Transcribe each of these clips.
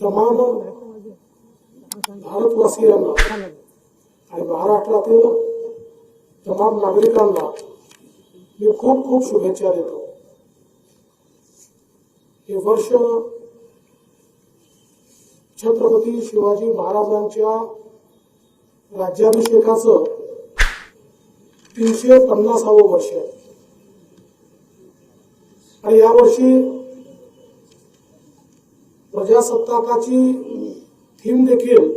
तमाम भारतवासियांना आणि महाराष्ट्रातील तमाम नागरिकांना मी खूप खूप शुभेच्छा देतो. हे वर्ष छत्रपती शिवाजी महाराजांच्या राज्याभिषेकाचं तीनशे पन्नासावं वर्ष आहे. आणि यावर्षी प्रजासत्ताकाची थीम देखील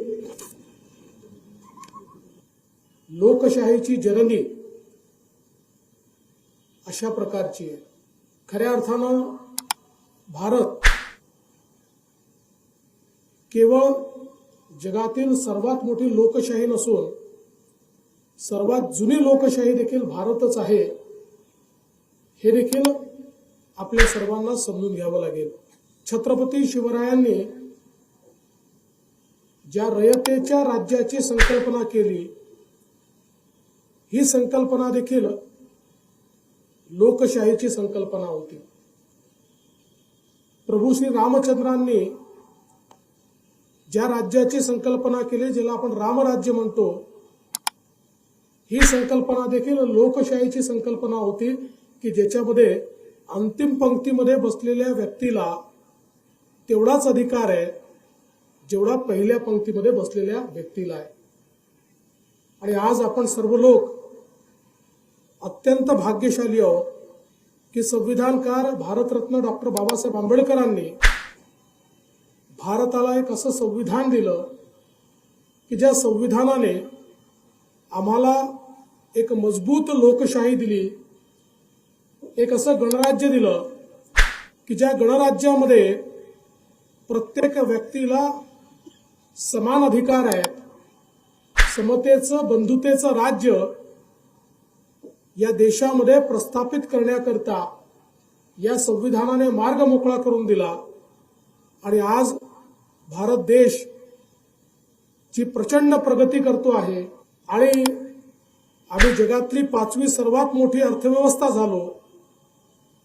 लोकशाहीची जननी अशा प्रकारची आहे. खऱ्या अर्थानं भारत केवळ जगातील सर्वात मोठी लोकशाही नसून सर्वात जुनी लोकशाही देखील भारतच आहे हे देखील आपल्या सर्वांना समजून घ्यावं लागेल. छत्रपती शिवरायांनी ज्या रयतेच्या राज्याची संकल्पना केली ही संकल्पना देखील लोकशाहीची संकल्पना होती. प्रभू श्री रामचंद्रांनी ज्या राज्याची संकल्पना केली ज्याला आपण रामराज्य म्हणतो ही संकल्पना देखील लोकशाहीची संकल्पना होती की ज्याच्यामध्ये अंतिम पंक्तीमध्ये बसलेल्या व्यक्तीला तेवढाच अधिकार आहे जेवढा पहिल्या पंक्तीमध्ये बसलेल्या व्यक्तीला आहे. आणि आज आपण सर्व लोक अत्यंत भाग्यशाली आहोत की संविधानकार भारतरत्न डॉक्टर बाबासाहेब आंबेडकरांनी भारताला एक असं संविधान दिलं की ज्या संविधानाने आम्हाला एक मजबूत लोकशाही दिली एक असं गणराज्य दिलं की ज्या गणराज्यामध्ये प्रत्येक व्यक्तीला समान अधिकार आहेत. समतेचं बंधुतेचं राज्य या देशामध्ये प्रस्थापित करण्याकरता या संविधानाने मार्ग मोकळा करून दिला. आणि आज भारत देश जी प्रचंड प्रगती करतो आहे आणि आम्ही जगातली पाचवी सर्वात मोठी अर्थव्यवस्था झालो.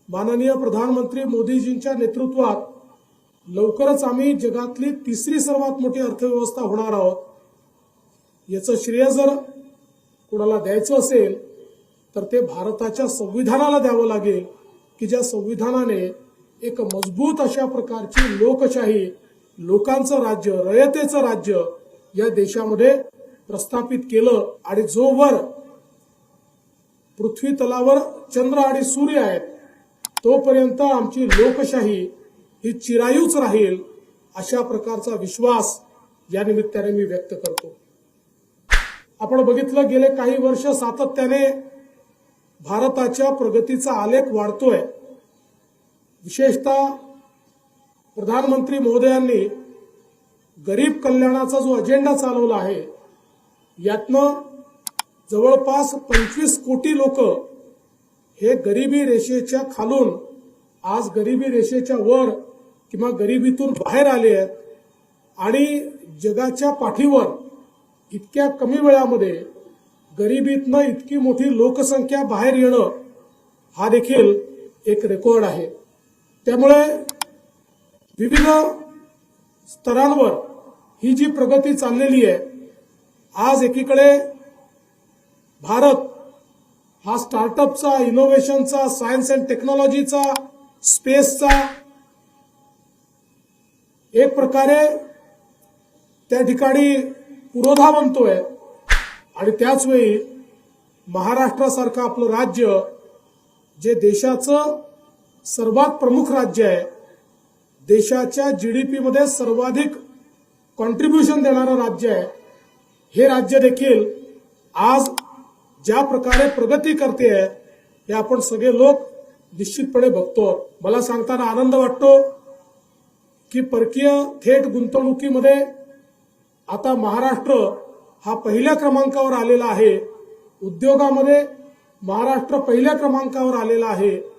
माननीय प्रधानमंत्री मोदीजींच्या नेतृत्वात लवकरच आम्ही जगातली तिसरी सर्वात मोठी अर्थव्यवस्था होणार आहोत. याचं श्रेय जर कोणाला द्यायचं असेल तर ते भारताच्या संविधानाला द्यावं लागेल की ज्या संविधानाने एक मजबूत अशा प्रकारची लोकशाही लोकांचं राज्य रयतेचं राज्य या देशामध्ये प्रस्थापित केलं आणि जोवर पृथ्वी तलावर चंद्र आणि सूर्य आहेत तोपर्यंत आमची लोकशाही ही चिरायूच राहील अशा प्रकारचा विश्वास या निमित्ताने मी व्यक्त करतो. आपण बघितलं गेले काही वर्ष सातत्याने भारताच्या प्रगतीचा आलेख वाढतोय. विशेषतः प्रधानमंत्री महोदयांनी गरीब कल्याणाचा जो अजेंडा चालवला आहे यातनं जवळपास पंचवीस कोटी लोक हे गरिबी रेषेच्या खालून आज गरिबी रेषेच्या वर किंवा गरिबीतून बाहेर आले आहेत आणि जगाच्या पाठीवर इतक्या कमी वेळामध्ये गरिबीतनं इतकी मोठी लोकसंख्या बाहेर येणं हा देखील एक रेकॉर्ड आहे. त्यामुळे विविध स्तरांवर ही जी प्रगती चाललेली आहे आज एकीकडे भारत हा स्टार्टअपचा इनोव्हेशनचा सायन्स अँड टेक्नॉलॉजीचा स्पेसचा एक प्रकारे त्या ठिकाणी पुरोधा बनतोय. आणि त्याचवेळी महाराष्ट्रासारखं आपलं राज्य जे देशाचं सर्वात प्रमुख राज्य आहे देशाच्या जीडीपी मध्ये सर्वाधिक कॉन्ट्रीब्युशन देणारं राज्य आहे. हे राज्य देखील आज ज्या प्रकारे प्रगती करते आहे हे आपण सगळे लोक निश्चितपणे बघतो मला सांगताना आनंद वाटतो. की परकीय थेट गुंतवणुकीमध्ये आता महाराष्ट्र हा पहिल्या क्रमांकावर आलेला आहे. उद्योगामध्ये महाराष्ट्र पहिल्या क्रमांकावर आलेला आहे.